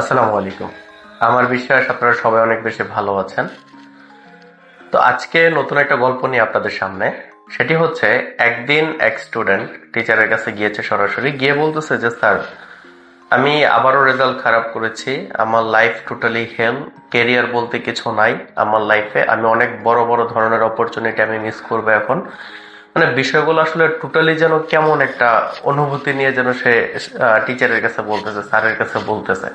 আসসালামু আলাইকুম। আমার বিশ্বাস আপনারা সবাই অনেক বেশি ভালো আছেন। তো আজকে নতুন একটা গল্প নিয়ে আপনাদের সামনে। সেটি হচ্ছে, একদিন এক স্টুডেন্ট টিচারের কাছে গিয়েছে সরাসরি, গিয়ে বলতেছে যে, স্যার, আমি আবারও রেজাল্ট খারাপ করেছি। আমার লাইফ টোটালি হেল কেরিয়ার বলতে কিছু নাই। আমার লাইফে আমি অনেক বড় বড় ধরনের অপরচুনিটি আমি মিস করব এখন। মানে বিষয়গুলো আসলে টোটালি যেন কেমন একটা অনুভূতি নিয়ে যেন সে টিচারের কাছে বলতেছে, স্যারের কাছে বলতেছে।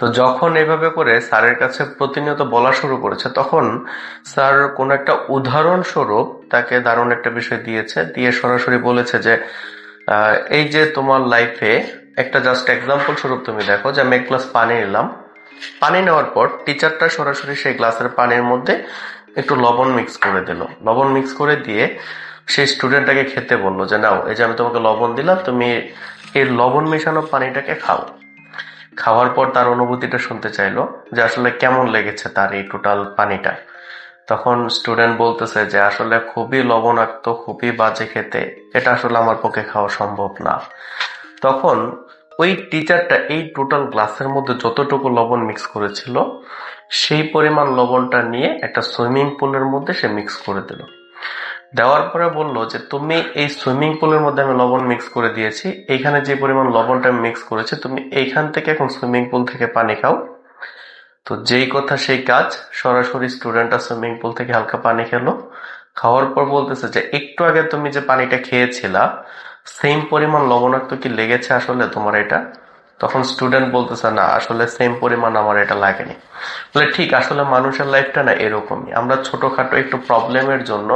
তো যখন এভাবে করে স্যারের কাছে প্রতিনিয়ত বলা শুরু করেছে, তখন স্যার কোন একটা উদাহরণ স্বরূপ তাকে দারুণ একটা বিষয় দিয়েছে, দিয়ে সরাসরি বলেছে যে এই যে তোমার লাইফে একটা জাস্ট এক্সাম্পল স্বরূপ তুমি দেখো যে আমি এক গ্লাস পানি নিলাম। পানি নেওয়ার পর টিচারটা সরাসরি সেই গ্লাসের পানির মধ্যে একটু লবণ মিক্স করে দিল। লবণ মিক্স করে দিয়ে সেই স্টুডেন্টটাকে খেতে বলল যে, নাও, এই যে আমি তোমাকে লবণ দিলাম, তুমি এই লবণ মেশানো পানিটাকে খাও। খাওয়ার পর তার অনুভূতিটা শুনতে চাইলো যে আসলে কেমন লেগেছে তার এই টোটাল পানিটা। তখন স্টুডেন্ট বলতেছে যে আসলে খুবই লবণাক্ত, খুবই বাজে খেতে। এটা আসলে আমার পক্ষে খাওয়া সম্ভব না। তখন ওই টিচারটা এই টোটাল গ্লাসের মধ্যে যতটুকু লবণ মিক্স করেছিল, সেই পরিমাণ লবণটা নিয়ে একটা সুইমিং পুলের মধ্যে সে মিক্স করে দিল। দেওয়ার পরে বলল যে, তুমি এই সুইমিং পুলের মধ্যে আমি লবণ মিক্স করে দিয়েছি। এইখানে যে পরিমাণ লবণটা মিক্স করেছি, তুমি এইখান থেকে এখন সুইমিং পুল থেকে পানি খাও। তো যেই কথা সেই কাজ, সরাসরি স্টুডেন্টরা সুইমিং পুল থেকে হালকা পানি খেলো। খাওয়ার পর বলতেছে যে, একটু আগে তুমি যে পানিটা খেয়েছিলা সেম পরিমাণ লবণাক্ত কি লেগেছে আসলে তোমার এটা? তখন স্টুডেন্ট বলতেছে, না, আসলে সেম পরিমাণ আমার এটা লাগেনি। বলে, ঠিক, আসলে মানুষের লাইফটা না এরকমই। আমরা ছোটখাটো একটু প্রবলেমের জন্য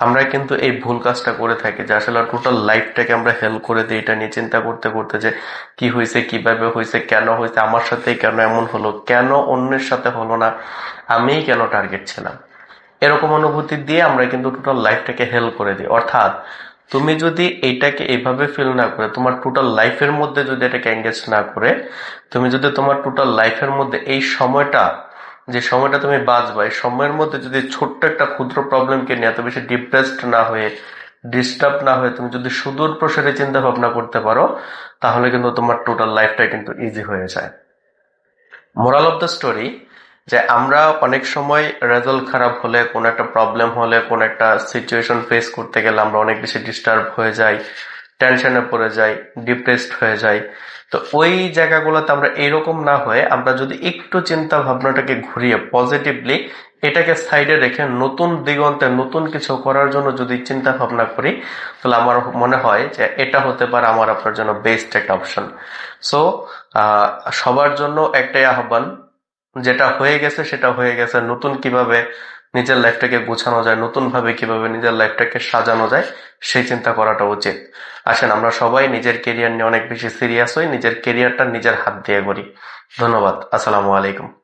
আমরা কিন্তু এই ভুল কাজটা করে থাকি যে আসলে টোটাল লাইফটাকে আমরা হেল্প করে দিই এটা নিয়ে চিন্তা করতে করতে যে কি হয়েছে, কীভাবে হয়েছে, কেন হয়েছে, আমার সাথে কেন এমন হলো, কেন অন্যের সাথে হলো না, আমিই কেন টার্গেট ছিলাম? এরকম অনুভূতি দিয়ে আমরা কিন্তু টোটাল লাইফটাকে হেল্প করে দিই। অর্থাৎ তুমি যদি এইটাকে এইভাবে ফিল না করে, তোমার টোটাল লাইফের মধ্যে যদি এটাকে এঙ্গেজ না করে, তুমি যদি তোমার টোটাল লাইফের মধ্যে এই সময়টা যে সময়টা তুমি বাঁচবা, এই সময়ের মধ্যে যদি ছোট্ট একটা ক্ষুদ্র প্রবলেমকে নিয়ে এত বেশি ডিপ্রেসড না হয়ে ডিস্টার্ব না হয়ে তুমি যদি সুদূর প্রসারে চিন্তা ভাবনা করতে পারো, তাহলে কিন্তু তোমার টোটাল লাইফটা কিন্তু ইজি হয়ে যায়। মোরাল অফ দ্য স্টোরি যে আমরা অনেক সময় রেজাল্ট খারাপ হলে, কোনো একটা প্রবলেম হলে, কোনো একটা সিচুয়েশন ফেস করতে গেলে আমরা অনেক বেশি ডিস্টার্ব হয়ে যাই। টেনশনে পড়ে যাই ডিপ্রেসড হয়ে যাই। তো ওই জায়গাগুলোতে আমরা এরকম না হয়ে আমরা যদি একটু চিন্তা ভাবনাটাকে ঘুরিয়ে পজিটিভলি এটাকে সাইডে রেখে নতুন দিগন্তে নতুন কিছু করার জন্য যদি চিন্তা ভাবনা করি, তাহলে আমার মনে হয় যে এটা হতে পারে আমার আপনার জন্য বেস্ট একটা অপশন সো সবার জন্য একটাই আহ্বান, যেটা হয়ে গেছে সেটা হয়ে গেছে, নতুন কীভাবে নিজের লাইফটাকে গোছানো যায় নতুন ভাবে কীভাবে নিজের লাইফটাকে সাজানো যায়, সেই চিন্তা করাটা উচিত। আসেন, আমরা সবাই নিজের কেরিয়ার নিয়ে অনেক বেশি সিরিয়াস হই, নিজের কেরিয়ারটা নিজের হাত দিয়ে করি ধন্যবাদ। আসসালামু আলাইকুম।